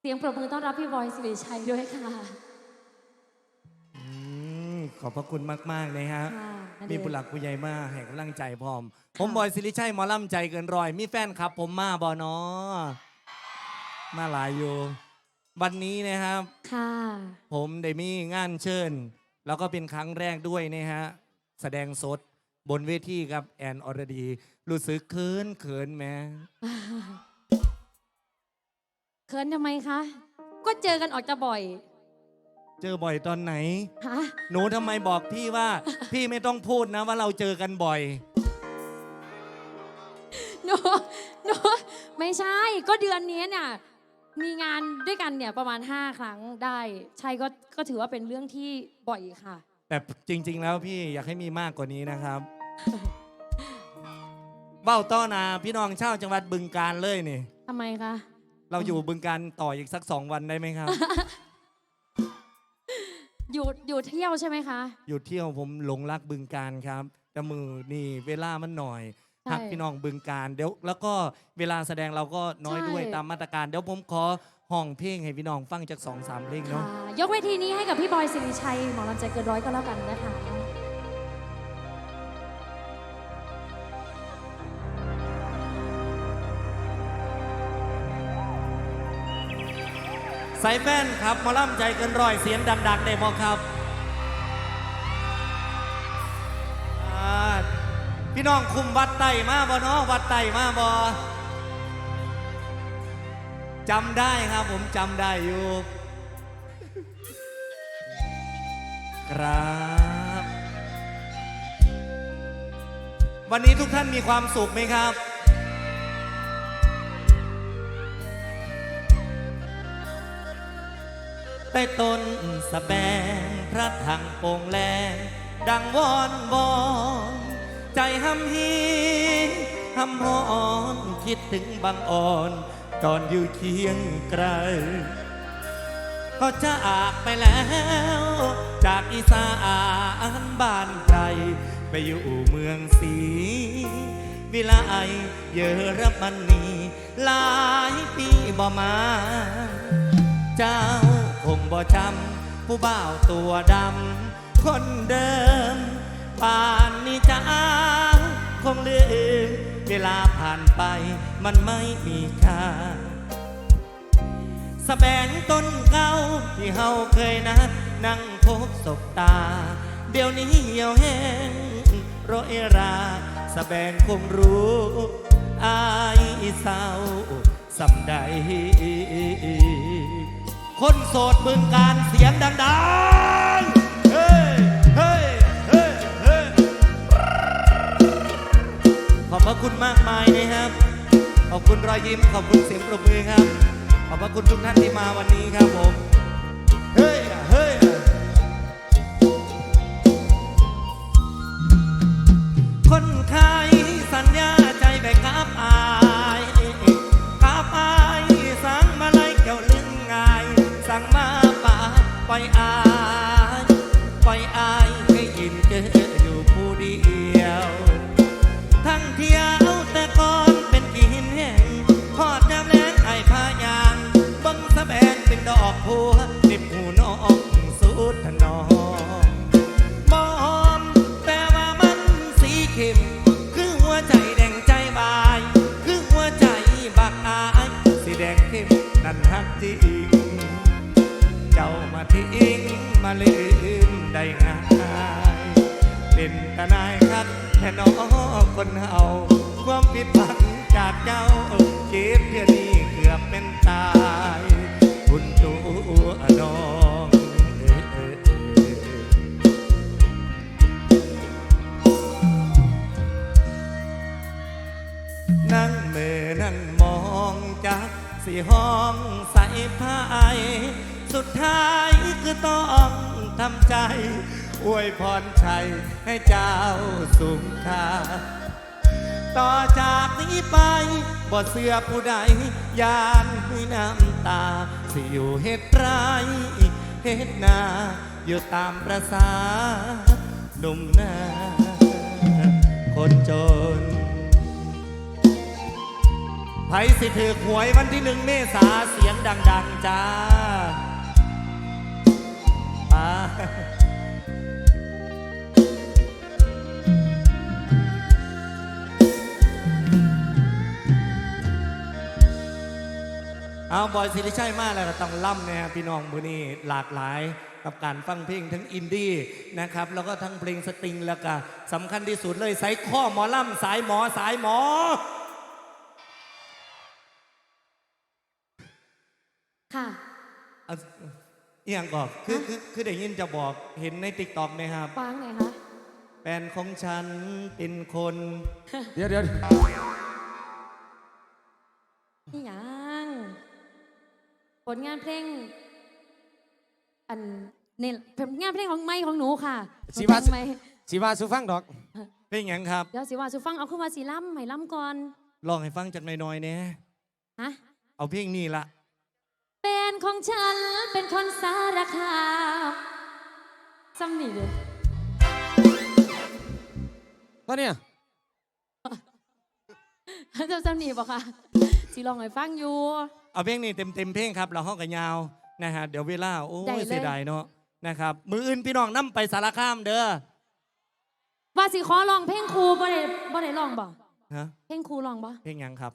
เสียงปรบมือต้อนรับพี่บอยสิริชัยด้วยค่ะ อืมขอบพระคุณมากๆนะฮะ ค่ะณเดชน์มีผู้หลักผู้ใหญ่มากให้กำลังใจพร้อม ผมบอยสิริชัยหมอล่ำใจเกินร้อย มีแฟนครับ ผมมาบอนอมาหลายอยู่ วันนี้นะครับ ค่ะ ผมได้มีงานเชิญ แล้วก็เป็นครั้งแรกด้วยนะฮะ แสดงสดบนเวทีกับแอนอรดี รู้สึกเขินเขินแหม้ เขินทำไมคะ ก็เจอกันออกจะบ่อยเจอบ่อยตอนไหน ฮะหนูทำไมบอกพี่ว่า พี่ไม่ต้องพูดนะว่าเราเจอกันบ่อย หนูหนูไม่ใช่ ก็เดือนนี้เนี่ย มีงานด้วยกันเนี่ยประมาณ 5 ครั้งได้ ใช่ก็ก็ถือว่าเป็นเรื่องที่บ่อยค่ะ แต่จริง ๆ แล้วพี่อยากให้มีมากกว่านี้นะครับเบ้าต้อนาพี่น้องชาวจังหวัดบึงการเลยนี่ ทำไมคะ เราอยู่บึงการต่ออีกสักสองวันได้ไหมครับ อยู่อยู่เที่ยวใช่ไหมคะ อยู่เที่ยวผมหลงรักบึงการครับแต่มือนี่เวลามันหน่อยใช่หักพี่น้องบึงการเดี๋ยวแล้วก็เวลาแสดงเราก็น้อยใช่ด้วยตามมาตรการ เดี๋ยวผมขอห้องเพลงให้พี่น้องฟังจากสองสามเพลงค่ะเนาะยกเวทีนี้ให้กับพี่บอยสิริชัยหมอลำใจเกินร้อยก็แล้วกันนะคะ ใส่แฟนครับมาล่ำใจเกินร้อยเสียงดังๆได้บ่ครับพี่น้องคุมวัดไต่มาบ่เนาะวัดไต่มาบ่จำได้ครับผมจำได้อยู่ ครับ วันนี้ทุกท่านมีความสุขไหมครับ ใต้ต้นสะแบงพระถังโป่งแลงดังวอนบอนใจหำฮีหำหอนคิดถึงบางอ่อนตอนอยู่เคียงไกลเขาจะจากไปแล้ว จากอีสานบ้านไกลไปอยู่เมืองศรีวิไลเยอรมนีหลายปีบ่มา เจ้า บ่จำผู้บ่าวตัวดำ คนเดิม ป่านนี้จ้าคงลืมเวลาผ่านไปมันไม่มีค่าสแบงต้นเก่าที่เฮาเคยนัดนั่งพบศบตา เดี๋ยวนี้เหี่ยวแห้งโรยราสแบงคงรู้อายเศร้าสำใด คนโสดบึงการเสียงดังๆ เฮ้ยเฮ้ยเฮ้ยเฮ้ยขอบพระคุณมากมายนะครับ ขอบคุณรอยยิ้ม ขอบคุณเสียงปรบมือครับ ขอบพระคุณทุกท่านที่มาวันนี้ครับผม เฮ้ย ริง เจ้ามาทิ้งมาลืมได้ง่ายเป็นตานายคักแค่น้อคนเอา ความผิดพลังจากเจ้า ใจ อวยพรชัยให้เจ้าสูงค่าต่อจากนี้ไปบ่เสือผู้ใดยานให้น้ำตา สิอยู่เฮ็ดไรเฮ็ดนาอยู่ตามประสาหนุ่มนาคนจนไผสิถือหวยวันที่หนึ่งเมษาเสียงดัง ๆ จ้า เอาบอยสิริชัยมาแล้วก็ต้องล่ำแน่พี่น้องมือนี้หลากหลายกับการฟังเพลงทั้งอินดี้นะครับ แล้วก็ทั้งเพลงสตริงแล้วก็สำคัญที่สุดเลยสายข้อหมอล่ำสายหมอสายหมอ ค่ะ เอา อหย่างก่อนคือคือคือได้ยินจะบอกเห็นในติ๊กต็อกไหมครับฟังไงคะแฟนของฉันเป็นคนเดี๋ยวเดี๋ยวนี่ยังผลงานเพลงอันเนี่ยผลงานเพลงของไม่ของหนูค่ะสีว่าผลงนไม่สีว่าสุฟังดอกเพลงหยังครับเดี๋ยวสิว่าสุฟังเอาขึ้นมาสีล่ำให้ล่ำก่อนลองให้ฟังจากหน้อยๆเนี่ยฮะเอาเพลงนี้ละเป็น ของฉันเป็นคนสารคามซ้ำนี่เลยตอนเนี้ยจะซ้ำนี่บอกค่ะสิลองให้ฟังอยู่ เอาเพลงนี้เต็มเต็มๆเพลงครับเราห้องกันยาวนะฮะเดี๋ยวเวลาโอ้ได้ยเลยเสียดายเนาะนะครับ มืออื่นพี่น้องนํไปสารคามเด้อว่าสิขอลองเพลงครูบ่ได้บ่ได้ลองบ่ฮะเพลงครูลองบ่เพลงหยังครับ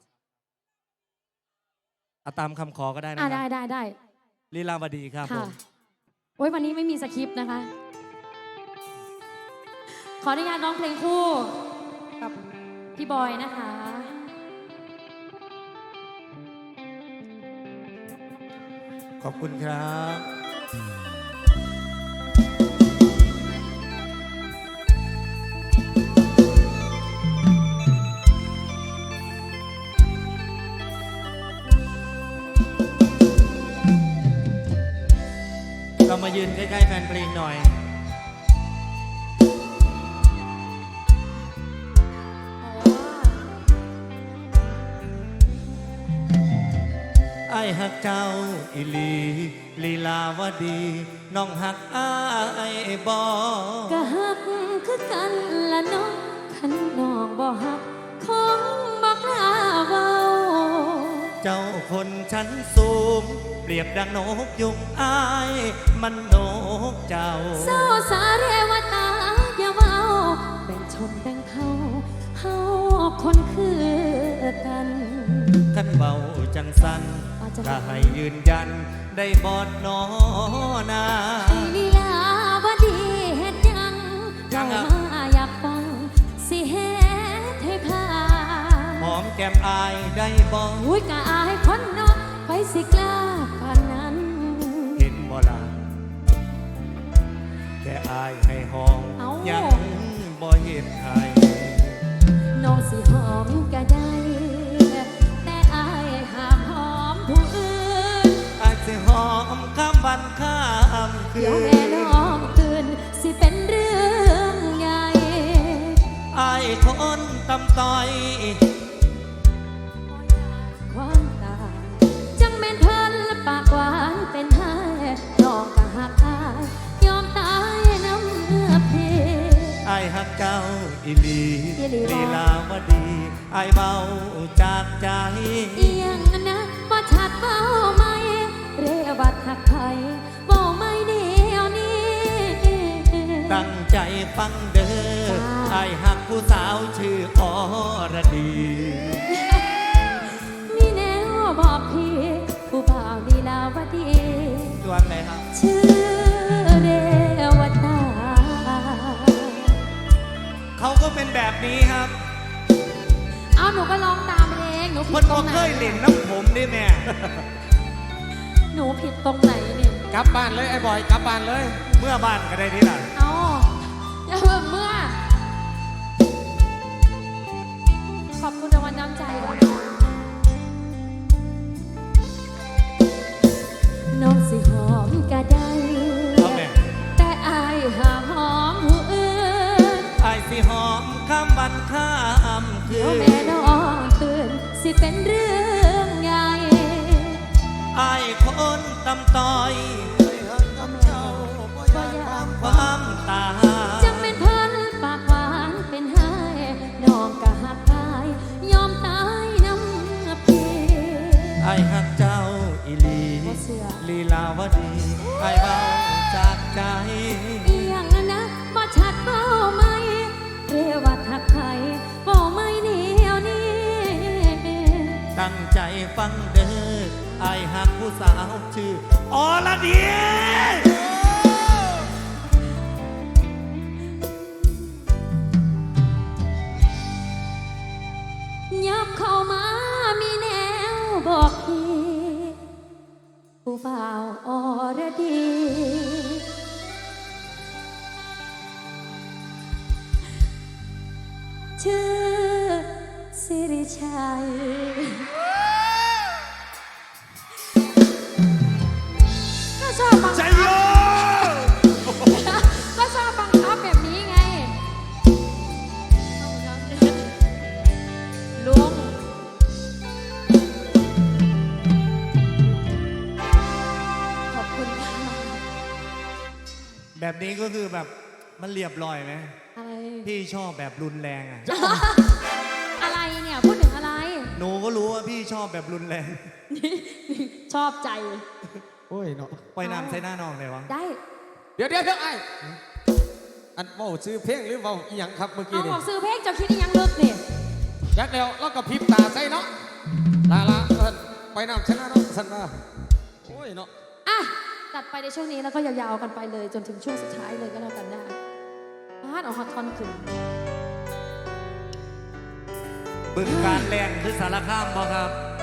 เอาตามคำขอก็ได้นะอ่าคได้รับได้ได้ลีลาวดีครับผค่ะมโอ้ยวันนี้ไม่มีสคริปต์นะคะ ขออนุญาตร้องเพลงคู่กับพี่บอยนะคะ ขอบคุณครับ ยืนใกล้ ๆ แฟนเพลงหน่อย ไอ้ายหักเจ้าอิลีลีลาวดีน้องหักอ้ายบอก็ฮักคือกันละน้องขันน้องบ่ฮักคงบอกลาเว้า เจ้าคนชั้นสูง เปรียบดังนกยุงอ้าย มันนกเจ้า เศร้าสาเรวตาอย่าเว้าแบ่งชนแบ่งเขาเฮาคนคือกันขันเบาจังสันว่าจะก็ให้ยืนยันได้บอดนอนาให้ลีลา อมแก้มอายได้บออุ้ยกะอายคนเนาะไปสิกล้าปานนั้น เห็นบ่ลาแค่อายให้หอมเอ้ายังบ่เห็นใครน้องสิหอมก็ได้ แต่อายห้ามหอมผู้อื่น อาจจะหอมข้ามวันข้ามคืเดี๋ยวนแม่น้องตื่นสิเป็นเรื่องใหญ่ อายคนตำต้อย อีหลีอีหลีบ่ ลีลาวดีอายเบาจากใจ เอียงนะบ่ชัดเบ้าไหม เรวัดหักไทยเบ้าไม่เดียวนี้ ตั้งใจฟังเด้อจ้าอายหักผู้สาวชื่ออรดี มีแนวบอกพี่ ผู้บ่าวลีลาวดีดวงไหนครับ ชื่อ เขาก็เป็นแบบนี้ครับเอาหนูก็ร้องตามเองหนูผิมัดนตรบ่งไหนเคยเล่นน้ำผมนี่แม่ หนูผิดตรงไหนนี่กลับบ้านเลยไอ้บอยกลับบ้านเลย เมื่อบ้านก็ได้นี่ล่ะเอาอย่าเพิ่งเมื่อ ขอบคุณรางวัลน้ำใจด้วยนะน้องสิหอมก็ได้ เป็นเรื่องใหญ่อายคนตำต้อยบ่อยากความตาจังเป็นเพันปากหวานเป็นไห้น้องก็หักอาย ยอมตายน้ำเพไอายหักเจ้าอีหลีลีลาวดีไอายเบาจากใจอีหยังนั้นนะมาชัดเป้าไหมเรวัด ฟังเด้อไอายหักผู้สาวชื่ออรดียับเข้ามามีแนวบอกพี่ผู้เฝ้าอรดีชื่อสิริชัย แบบนี้ก็คือแบบมันเรียบร้อยไหมอะไร พี่ชอบแบบรุนแรงอะอะไรเนี่ยพูดถึงอะไร หนูก็รู้ว่าพี่ชอบแบบรุนแรง ชอบใจ โอ้ยเนาะปล่อยน้ำใส่หน้าน้องเลยวะได้เดี๋ยวเดี๋ยวเดี๋ยวไอ้อันเว้าชื่อเพลงหรือเว้าอีหยังครับเมื่อกี้เอานี่บอกซื้อเพลงเจ้าคิดอีหยังลึกนี่ยักแล้วแล้วก็พริบตาใส่เนาะลาละเอิ้นไปนำชนะเนาะสันว่าโอ้ยเนาะอะ ตัดไปในช่วงนี้แล้วก็ยาวๆกันไปเลย จนถึงช่วงสุดท้ายเลยก็แล้วกันนะคะพาดเอาฮอตทอนขึ้นบึงการแรงหรือสารคามบ่ครับ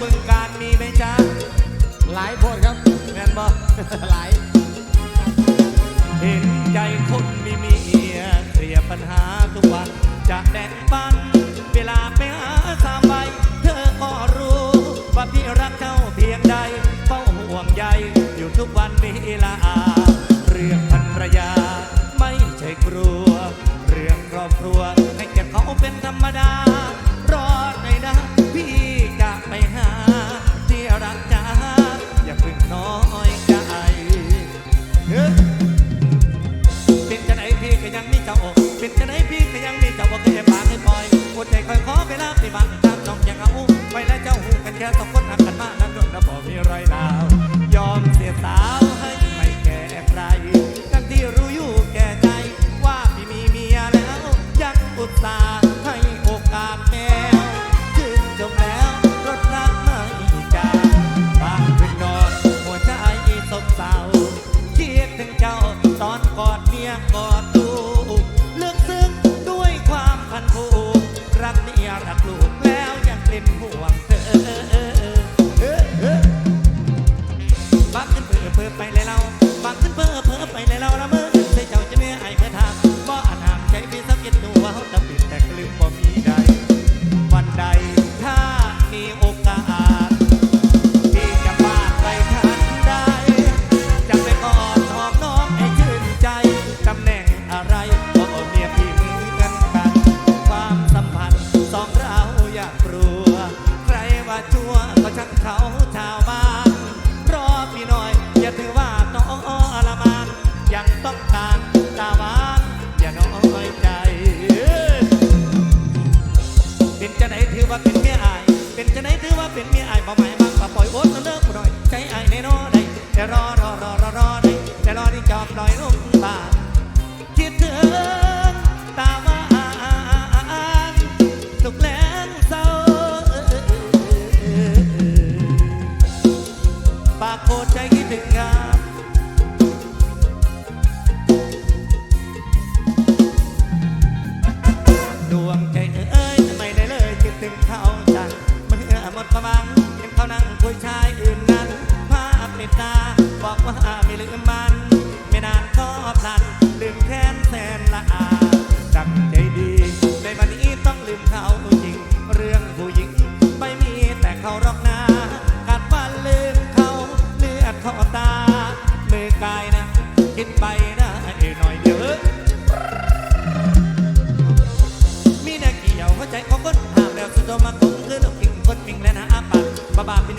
บึงการมีไหมจ๊ะหลายโพดครับแมนบ่หลาย เห็นใจคนไมีเมียเคลียร์ปัญหาทุกวันจะแบ่งปั้น เขานั่งคุยชายอื่นนั้นภาพในตา บอกว่าไม่ลืมมัน ไม่นานก็พลัน ลืมแค้นแสนละอาดังใจดี ในวันนี้ต้องลืมเขาจริง เรื่องผู้หญิง ไม่มีแต่เขารอกนาขาดวันลืมเขาเลือดเขาตาเมื่อกายนะ คิดไป Baba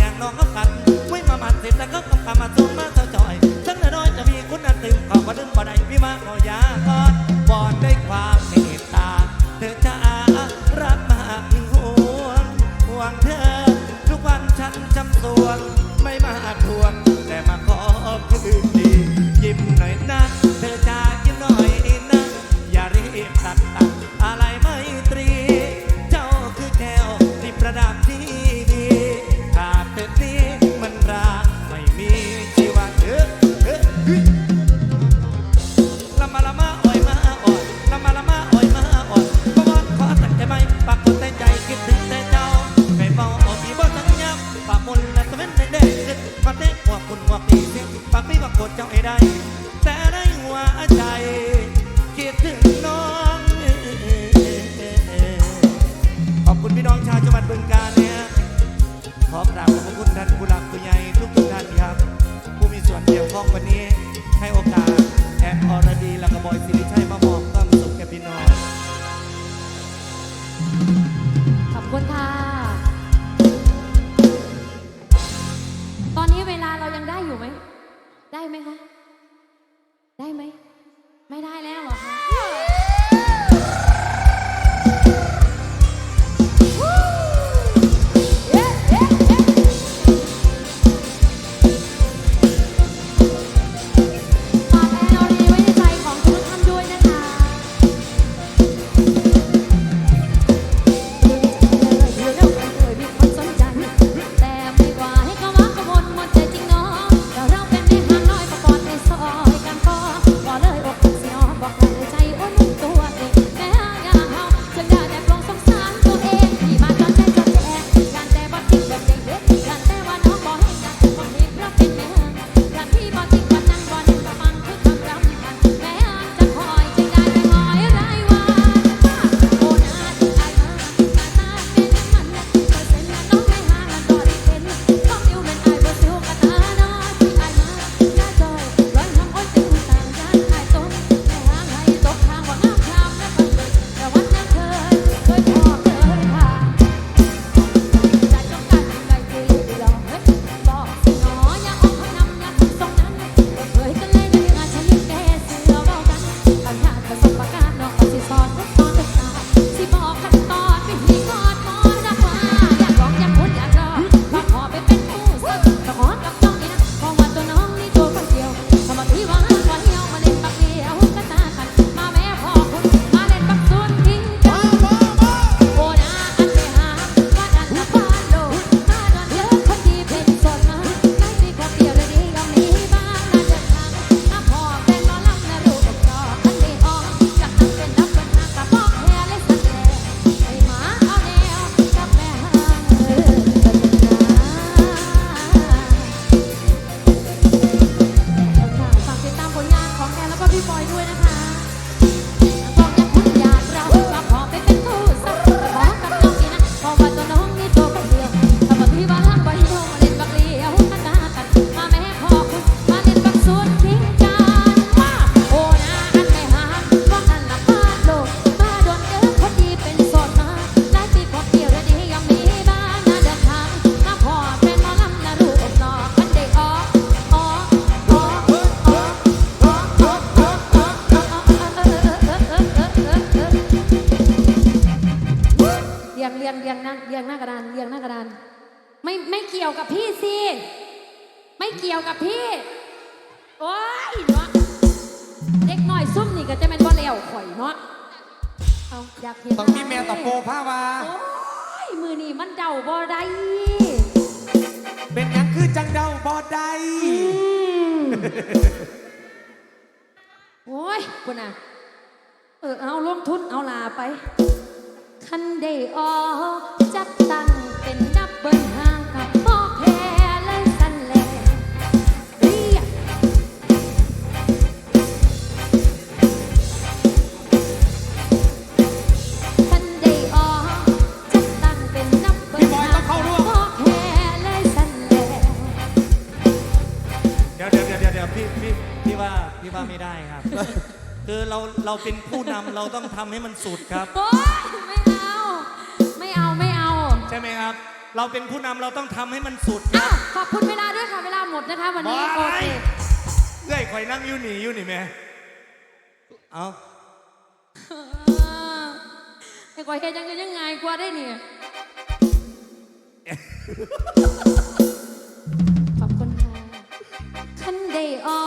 คุณค่ะ ตอนนี้เวลาเรายังได้อยู่ไหม ได้ไหมคะ ได้ไหม ไม่ได้แล้วเหรอ ยงหน้ากระดานเรียงหน้ากระดาน ไม่ไม่เกี่ยวกับพี่สิไม่เกี่ยวกับพี่ โอ้ยเนาะเล็กน้อยซุ่มนี่ก็จะเป็นบอลเลวข่อยเนาะเอาอยากเห็นต้องมีแมวตะโพผ้าวาโอ้ยมือนี่มันเดาบอได้เป็นหยังคือจังเดาบอได้โอ้ยคุณนะเออเอาลงทุนเอาลาไป คันได้ออกจับตั้งเป็นดับเบิลห้ากับบ่แพ้เลสันแหลเรียกคันได้ออกจับตั้งเป็นดับเบิลห้ากับบ่แพ้เลสันแลเดี๋เดี๋ยวเดี๋ยวเดี๋ยวพี่พี่พี่ว่าพี่ว่าไม่ได้ครับ คือเราเราเป็นผู้นำเราต้องทำให้มันสุดครับ โอ้ เราเป็นผู้นำเราต้องทำให้มันสุดอ้าวขอบคุณเวลาด้วยค่ะ เวลาหมดนะคะ วันนี้โออะไรเคเรื่อยข่อยนั่งยู่หนีอยู่นี่แม่เอาาไอ้กว่าเฮ็ดยังไงยังไงกว่าได้เนี่ยขอบคุณค่ะคันได้ออ